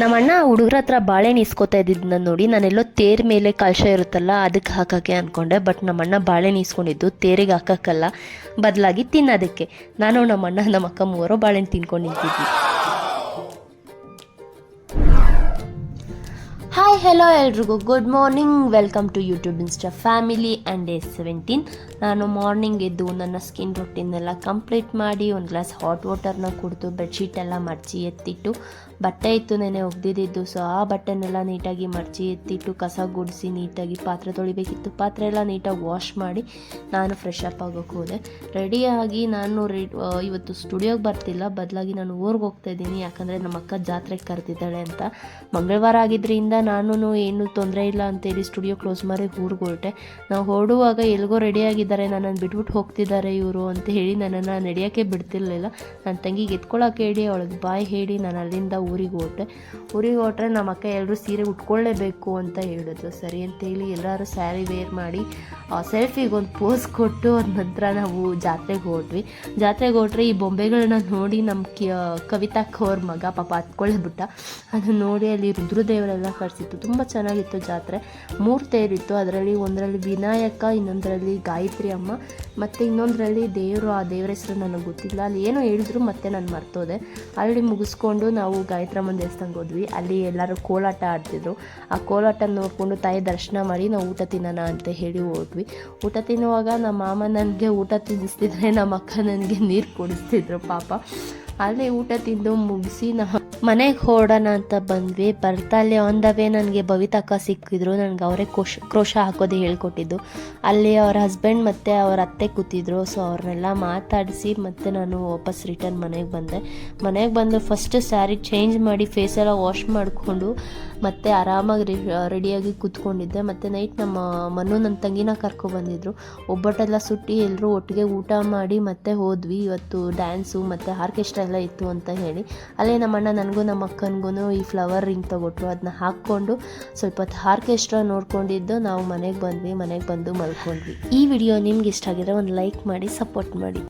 ನಮ್ಮ ಅಣ್ಣ ಹುಡುಗರ ಹತ್ರ ಬಾಳೆಹಣ್ಣು ಇಸ್ಕೊತಾ ಇದ್ದಿದ್ದನ್ನ ನೋಡಿ, ನಾನೆಲ್ಲೋ ತೇರ್ ಮೇಲೆ ಕಳಶ ಇರುತ್ತಲ್ಲ, ಅದಕ್ಕೆ ಹಾಕೋಕ್ಕೆ ಅಂದ್ಕೊಂಡೆ ಬಟ್ ನಮ್ಮ ಅಣ್ಣ ಬಾಳೆಹಣ್ಣು ಇಸ್ಕೊಂಡಿದ್ದು ತೇರಿಗೆ ಹಾಕೋಕ್ಕಲ್ಲ ಬದಲಾಗಿ ತಿನ್ನೋದಕ್ಕೆ. ನಾನು ನಮ್ಮ ಅಣ್ಣ ನಮ್ಮ ಅಕ್ಕ ಮೂವರು ಬಾಳೆಹಣ್ಣು ತಿನ್ಕೊಂಡು ನಿಂತಿದ್ವಿ. ಹಾಯ್ ಹೆಲೋ ಎಲ್ರಿಗೂ. Good morning welcome to YouTube Insta family and day seventeen ನಾನು ಮಾರ್ನಿಂಗ್ ಎದ್ದು ನನ್ನ ಸ್ಕಿನ್ ರೊಟ್ಟಿನೆಲ್ಲ ಕಂಪ್ಲೀಟ್ ಮಾಡಿ ಒಂದು ಗ್ಲಾಸ್ ಹಾಟ್ ವಾಟರ್ನ ಕುಡಿದು ಬೆಡ್ಶೀಟ್ ಎಲ್ಲ ಮಡಚಿ ಎತ್ತಿಟ್ಟು ಬಟ್ಟೆ ಇತ್ತು ನೆನೆ ಒಗ್ದಿದ್ದು. ಸೊ ಆ ಬಟ್ಟೆನೆಲ್ಲ ನೀಟಾಗಿ ಮಡಚಿ ಎತ್ತಿಟ್ಟು ಕಸ ಗುಡಿಸಿ ನೀಟಾಗಿ ಪಾತ್ರೆ ತೊಳಿಬೇಕಿತ್ತು. ಪಾತ್ರೆ ಎಲ್ಲ ನೀಟಾಗಿ ವಾಶ್ ಮಾಡಿ ನಾನು ಫ್ರೆಶ್ ಅಪ್ ಆಗೋಕ್ಕೆ ಹೋದೆ. ರೆಡಿಯಾಗಿ ನಾನು ಇವತ್ತು ಸ್ಟುಡಿಯೋಗೆ ಬರ್ತಿಲ್ಲ. ಬದಲಾಗಿ ನಾನು ಊರಿಗೆ ಹೋಗ್ತಾ ಇದ್ದೀನಿ. ಯಾಕಂದರೆ ನಮ್ಮ ಅಕ್ಕ ಜಾತ್ರೆಗೆ ಕರೆದಿದ್ದಾಳೆ ಅಂತ. ಮಂಗಳವಾರ ಆಗಿದ್ದರಿಂದ ನಾನು ಏನು ತೊಂದರೆ ಇಲ್ಲ ಅಂತೇಳಿ ಸ್ಟುಡಿಯೋ ಕ್ಲೋಸ್ ಮಾಡಿ ಊರಿಗೆ ಹೊರಟೆ ನಾವು ಹೊರಡುವಾಗ ಎಲ್ಗೋ ರೆಡಿಯಾಗಿದ್ದಾರೆ ನನ್ನನ್ನು ಬಿಟ್ಬಿಟ್ಟು ಹೋಗ್ತಿದ್ದಾರೆ ಇವರು ಅಂತ ಹೇಳಿ ನನ್ನನ್ನು ನಡೆಯೋಕ್ಕೆ ಬಿಡ್ತಿರ್ಲಿಲ್ಲ. ನನ್ನ ತಂಗಿಗೆ ಎತ್ಕೊಳ್ಳೋಕೆ ಹೇಳಿ, ಅವಳಿಗೆ ಬಾಯ್ ಹೇಳಿ ನಾನು ಅಲ್ಲಿಂದ ಊರಿಗೆ ಹೊರಟೆ ಊರಿಗೆ ಹೊರಟ್ರೆ ನಮ್ಮ ಅಕ್ಕ ಎಲ್ಲರೂ ಸೀರೆ ಉಟ್ಕೊಳ್ಳೇಬೇಕು ಅಂತ ಹೇಳಿದ್ರು. ಸರಿ ಅಂತೇಳಿ ಎಲ್ಲರೂ ಸ್ಯಾರಿ ವೇರ್ ಮಾಡಿ ಸೆಲ್ಫಿಗೆ ಒಂದು ಪೋಸ್ ಕೊಟ್ಟು ಅದ ನಂತರ ನಾವು ಜಾತ್ರೆಗೆ ಹೊರಟ್ವಿ ಜಾತ್ರೆಗೆ ಹೊರಟ್ರೆ ಈ ಬೊಂಬೆಗಳನ್ನ ನೋಡಿ ನಮ್ಮ ಕವಿತಾ ಕೋರ್ ಮಗ ಪಾಪ ಹತ್ಕೊಳ್ಳೇಬಿಟ್ಟ ಅದನ್ನ ನೋಡಿ ಅಲ್ಲಿ ರುದ್ರದೇವರೆಲ್ಲ ಕಳಿಸಿತ್ತು ತುಂಬ ಚೆನ್ನಾಗಿತ್ತು ಜಾತ್ರೆ. ಮೂರು ತೇರಿತ್ತು ಅದರಲ್ಲಿ ಒಂದರಲ್ಲಿ ವಿನಾಯಕ, ಇನ್ನೊಂದರಲ್ಲಿ ಗಾಯತ್ರಿ ಅಮ್ಮ, ಮತ್ತು ಇನ್ನೊಂದರಲ್ಲಿ ದೇವರು. ಆ ದೇವರ ಹೆಸರು ನನಗೆ ಗೊತ್ತಿಲ್ಲ. ಅಲ್ಲಿ ಏನೋ ಹೇಳಿದ್ರು ಮತ್ತೆ ನಾನು ಮರ್ತೋದೆ. ಅಲ್ಲಿ ಮುಗಿಸ್ಕೊಂಡು ನಾವು ಗಾಯತ್ರಮ್ಮನ ದೇವಸ್ಥಾನಕ್ಕೆ ಹೋದ್ವಿ. ಅಲ್ಲಿ ಎಲ್ಲರೂ ಕೋಲಾಟ ಆಡ್ತಿದ್ರು. ಆ ಕೋಲಾಟ ನೋಡಿಕೊಂಡು ತಾಯಿ ದರ್ಶನ ಮಾಡಿ ನಾವು ಊಟ ತಿನ್ನೋಣ ಅಂತ ಹೇಳಿ ಹೋದ್ವಿ. ಊಟ ತಿನ್ನುವಾಗ ನಮ್ಮ ಮಾಮ ನನಗೆ ಊಟ ತಿನ್ನಿಸ್ತಿದ್ರೆ, ನಮ್ಮ ಅಕ್ಕ ನನಗೆ ನೀರು ಕುಡಿಸ್ತಿದ್ರು ಪಾಪ. ಅಲ್ಲಿ ಊಟ ತಿಂದು ಮುಗಿಸಿ ನಾನು ಮನೆಗೆ ಹೊರಡೋಣ ಅಂತ ಬಂದ್ವಿ. ಬರ್ತಾಲೆ ಆನ್ ದ ವೇ ನನಗೆ ಭವಿತಕ್ಕ ಸಿಕ್ಕಿದ್ರು. ನನಗೆ ಅವರೇ ಕೋಶ, ಕ್ರೋಶ ಹಾಕೋದು ಹೇಳ್ಕೊಟ್ಟಿದ್ದು. ಅಲ್ಲಿ ಅವ್ರ ಹಸ್ಬೆಂಡ್ ಮತ್ತು ಅವ್ರ ಅತ್ತೆ ಕೂತಿದ್ರು. ಸೊ ಅವ್ರನ್ನೆಲ್ಲ ಮಾತಾಡಿಸಿ ಮತ್ತೆ ನಾನು ವಾಪಸ್ ರಿಟರ್ನ್ ಮನೆಗೆ ಬಂದೆ. ಮನೆಗೆ ಬಂದು ಫಸ್ಟ್ ಸ್ಯಾರಿ ಚೇಂಜ್ ಮಾಡಿ ಫೇಸೆಲ್ಲ ವಾಶ್ ಮಾಡಿಕೊಂಡು ಮತ್ತೆ ಆರಾಮಾಗಿ ರೆಡಿಯಾಗಿ ಕೂತ್ಕೊಂಡಿದ್ದೆ. ಮತ್ತು ನೈಟ್ ನಮ್ಮ ಮನು ನನ್ನ ತಂಗಿನ ಕರ್ಕೊಬಂದಿದ್ರು ಒಬ್ಬಟ್ಟೆಲ್ಲ ಸುಟ್ಟಿ ಎಲ್ಲರೂ ಒಟ್ಟಿಗೆ ಊಟ ಮಾಡಿ ಮತ್ತೆ ಹೋದ್ವಿ. ಇವತ್ತು ಡ್ಯಾನ್ಸು ಮತ್ತು ಆರ್ಕೆಸ್ಟ್ರಾ ಎಲ್ಲ ಇತ್ತು ಅಂತ ಹೇಳಿ. ಅಲ್ಲೇ ನಮ್ಮ ಅಣ್ಣ ನನಗೂ, ನಮ್ಮ ಅಕ್ಕನಿಗೂ ಈ ಫ್ಲವರ್ ರಿಂಗ್ ತೊಗೊಟ್ರು. ಅದನ್ನ ಹಾಕ್ಕೊಂಡು ಸ್ವಲ್ಪ ಆರ್ಕೆಸ್ಟ್ರಾ ನೋಡ್ಕೊಂಡಿದ್ದು. ನಾವು ಮನೆಗೆ ಬಂದ್ವಿ. ಮನೆಗೆ ಬಂದು ಮಲ್ಕೊಂಡ್ವಿ. ಈ ವಿಡಿಯೋ ನಿಮ್ಗೆ ಇಷ್ಟ ಆಗಿದ್ರೆ ಒಂದು ಲೈಕ್ ಮಾಡಿ ಸಪೋರ್ಟ್ ಮಾಡಿ.